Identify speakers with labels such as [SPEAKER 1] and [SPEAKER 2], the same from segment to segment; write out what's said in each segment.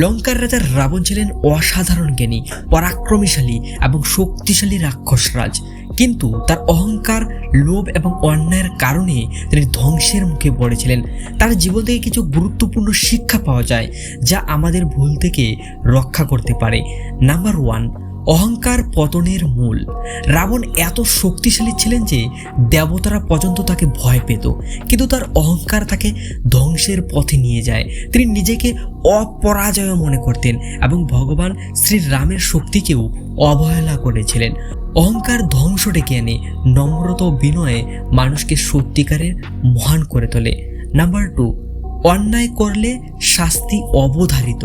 [SPEAKER 1] লঙ্কার রাজা রাবণ ছিলেন অসাধারণ জ্ঞানী, পরাক্রমশালী এবং শক্তিশালী রাক্ষসরাজ কিন্তু তার অহংকার, লোভ এবং অন্যায়ের কারণে তিনি ধ্বংসের মুখে পড়েছিলেন। তার জীবন থেকে কিছু গুরুত্বপূর্ণ শিক্ষা পাওয়া যায়, যা আমাদের ভুল থেকে রক্ষা করতে পারে। নাম্বার ওয়ান অহংকার পতনের মূল। রাবণ এত শক্তিশালী ছিলেন যে দেবতারা পর্যন্ত তাকে ভয় পেত, কিন্তু তার অহংকার তাকে ধ্বংসের পথে নিয়ে যায়। তিনি নিজেকে অপরাজয় মনে করতেন এবং ভগবান শ্রীরামের শক্তিকেও অবহেলা করেছিলেন। অহংকার ধ্বংস ডেকে আনে নম্রতা বিনয়ে মানুষকে সত্যিকারের মহান করে তোলে। নাম্বার টু অন্যায় করলে শাস্তি অবধারিত।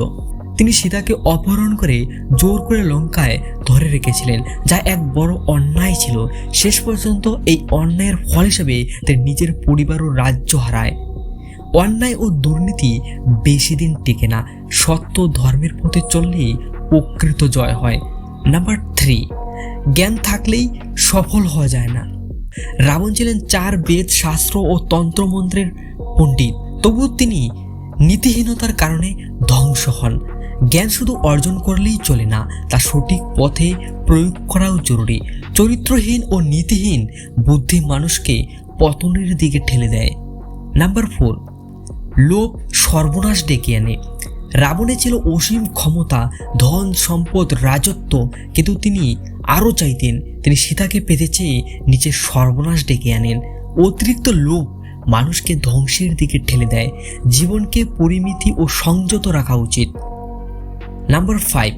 [SPEAKER 1] তিনি সীতাকে অপহরণ করে জোর করে লঙ্কায় ধরে রেখেছিলেন, যা এক বড় অন্যায় ছিল। শেষ পর্যন্ত এই অন্যায়ের ফল হিসেবে তিনি নিজের পরিবার ও রাজ্য হারায়। অন্যায় ও দুর্নীতি বেশি দিন টিকে না, সত্য ধর্মের পথে চললেই প্রকৃত জয় হয়। নাম্বার থ্রি জ্ঞান থাকলেই সফল হওয়া যায় না। রাবণ ছিলেন চার বেদ, শাস্ত্র ও তন্ত্রমন্ত্রের পণ্ডিত, তবুও তিনি নীতিহীনতার কারণে ধ্বংস হন। জ্ঞান শুধু অর্জন করলেই চলে না, তা সঠিক পথে প্রয়োগ করাও জরুরি। চরিত্রহীন ও নীতিহীন বুদ্ধি মানুষকে পতনের দিকে ঠেলে দেয়। নাম্বার ফোর, লোভ সর্বনাশ ডেকে আনে। রাবণে ছিল অসীম ক্ষমতা, ধন, সম্পদ, রাজত্ব, কিন্তু তিনি আরও চাইতেন, তিনি সীতাকে পেতে চেয়ে নিজের সর্বনাশ ডেকে আনেন। অতিরিক্ত লোভ মানুষকে ধ্বংসের দিকে ঠেলে দেয়। জীবনকে পরিমিতি ও সংযত রাখা উচিত। নাম্বার ফাইভ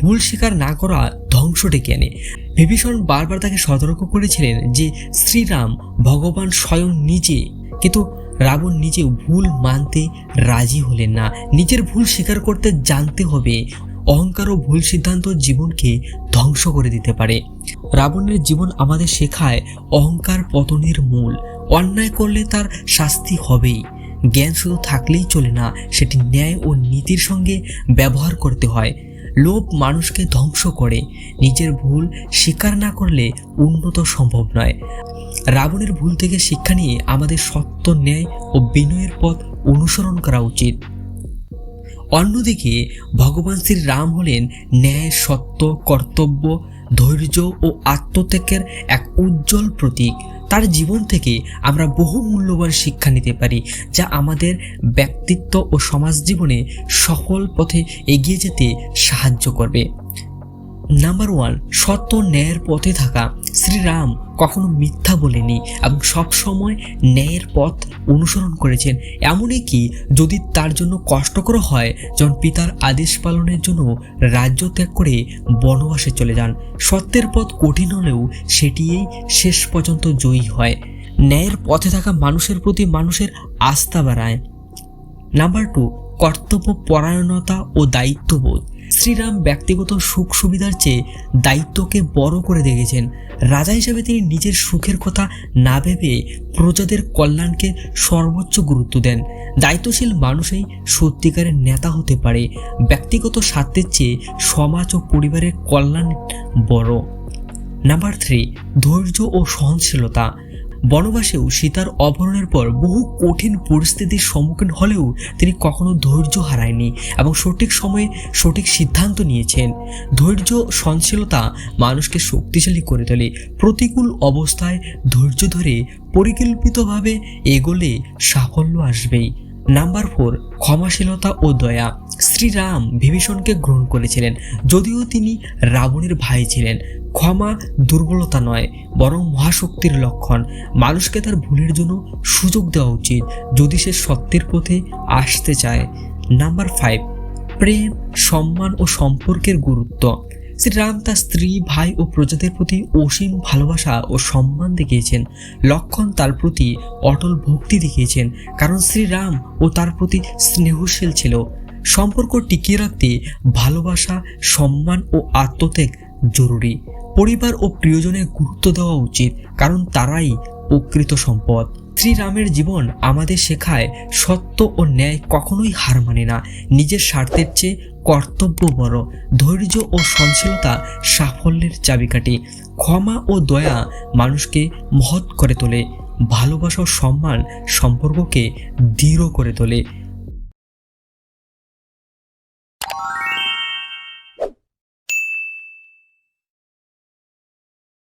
[SPEAKER 1] ভুল স্বীকার না করা ধ্বংস ডেকে আনে বিভীষণ বারবার তাকে সতর্ক করেছিলেন যে শ্রীরাম ভগবান স্বয়ং নিজে, কিন্তু রাবণ নিজে ভুল মানতে রাজি হলেন না। নিজের ভুল স্বীকার করতে জানতে হবে, অহংকার ও ভুল সিদ্ধান্ত জীবনকে ধ্বংস করে দিতে পারে। রাবণের জীবন আমাদের শেখায় অহংকার পতনের মূল। অন্যায় করলে তার শাস্তি হবেই। জ্ঞান শুধু থাকলেই চলে না। সেটি ন্যায় ও নীতির সঙ্গে ব্যবহার করতে হয়। লোভ মানুষকে ধ্বংস করে। নিজের ভুল স্বীকার না করলে উন্নত সম্ভব নয়। রাবণের ভুল থেকে শিক্ষা নিয়ে আমাদের সত্য, ন্যায় ও বিনয়ের পথ অনুসরণ করা উচিত। অন্যদিকে, ভগবান শ্রী রাম হলেন ন্যায়, সত্য, কর্তব্য ধৈর্য ও আত্মত্যাগের এক উজ্জ্বল প্রতীক। তার জীবন থেকে আমরা বহু মূল্যবান শিক্ষা নিতে পারি, যা আমাদের ব্যক্তিত্ব ও সমাজ জীবনে সফল পথে এগিয়ে যেতে সাহায্য করবে। নাম্বার ওয়ান সত্য ন্যায়ের পথে থাকা। শ্রীরাম কখনো মিথ্যা বলেনি এবং সব সময় ন্যায়ের পথ অনুসরণ করেছেন। এমনই কি, যদি তার জন্য কষ্টকর হয়, যখন পিতার আদেশ পালনের জন্য রাজ্য ত্যাগ করে বনবাসে চলে যান। সত্যের পথ কঠিন হলেও সেটিই শেষ পর্যন্ত জয়ী হয়। ন্যায়ের পথে থাকা মানুষের প্রতি মানুষের আস্থা বাড়ায়। নাম্বার টু কর্তব্য পরায়ণতা ও দায়িত্ববোধ। শ্রীরাম ব্যক্তিগত সুখ সুবিধার চেয়ে দায়িত্বকে বড় করে দেখেছেন। রাজা হিসেবে তিনি নিজের সুখের কথা না ভেবে প্রজাদের কল্যাণকে সর্বোচ্চ গুরুত্ব দেন। দায়িত্বশীল মানুষই সত্যিকারের নেতা হতে পারে। ব্যক্তিগত স্বার্থের চেয়ে সমাজ ও পরিবারের কল্যাণ বড়। নাম্বার থ্রি ধৈর্য ও সহনশীলতা। বনবাসেও সীতার অপহরণের পর বহু কঠিন পরিস্থিতির সম্মুখীন হলেও তিনি কখনো ধৈর্য হারায়নি এবং সঠিক সময়ে সঠিক সিদ্ধান্ত নিয়েছেন। ধৈর্য, সহনশীলতা মানুষকে শক্তিশালী করে তোলে। প্রতিকূল অবস্থায় ধৈর্য ধরে পরিকল্পিতভাবে এগোলে সাফল্য আসবেই। নাম্বার ফোর ক্ষমাশীলতা ও দয়া। শ্রীরাম বিভীষণকে গ্রহণ করেছিলেন, যদিও তিনি রাবণের ভাই ছিলেন। ক্ষমা দুর্বলতা নয়, বরং মহাশক্তির লক্ষণ। মানুষকে তার ভুলের জন্য সুযোগ দেওয়া উচিত, যদি সে সত্যের পথে আসতে চায়। নাম্বার ফাইভ প্রেম, সম্মান ও সম্পর্কের গুরুত্ব। শ্রীরাম তার স্ত্রী, ভাই ও প্রজাদের প্রতি অসীম ভালোবাসা ও সম্মান দেখিয়েছেন। লক্ষণ তার প্রতি অটল ভক্তি দেখিয়েছেন, কারণ শ্রীরাম ও তার প্রতি স্নেহশীল ছিল। সম্পর্ক টিকিয়ে রাখতে ভালোবাসা, সম্মান ও আত্মত্যাগ জরুরি। পরিবার ও প্রিয়জনের গুরুত্ব দেওয়া উচিত, কারণ তারাই প্রকৃত সম্পদ। শ্রীরামের জীবন আমাদের শেখায় সত্য ও ন্যায় কখনোই হার মানে না। নিজের স্বার্থের চেয়ে কর্তব্য বড়। ধৈর্য ও সহনশীলতা সাফল্যের চাবিকাঠি। ক্ষমা ও দয়া মানুষকে মহৎ করে তোলে। ভালোবাসা ও সম্মান সম্পর্ককে দৃঢ় করে তোলে।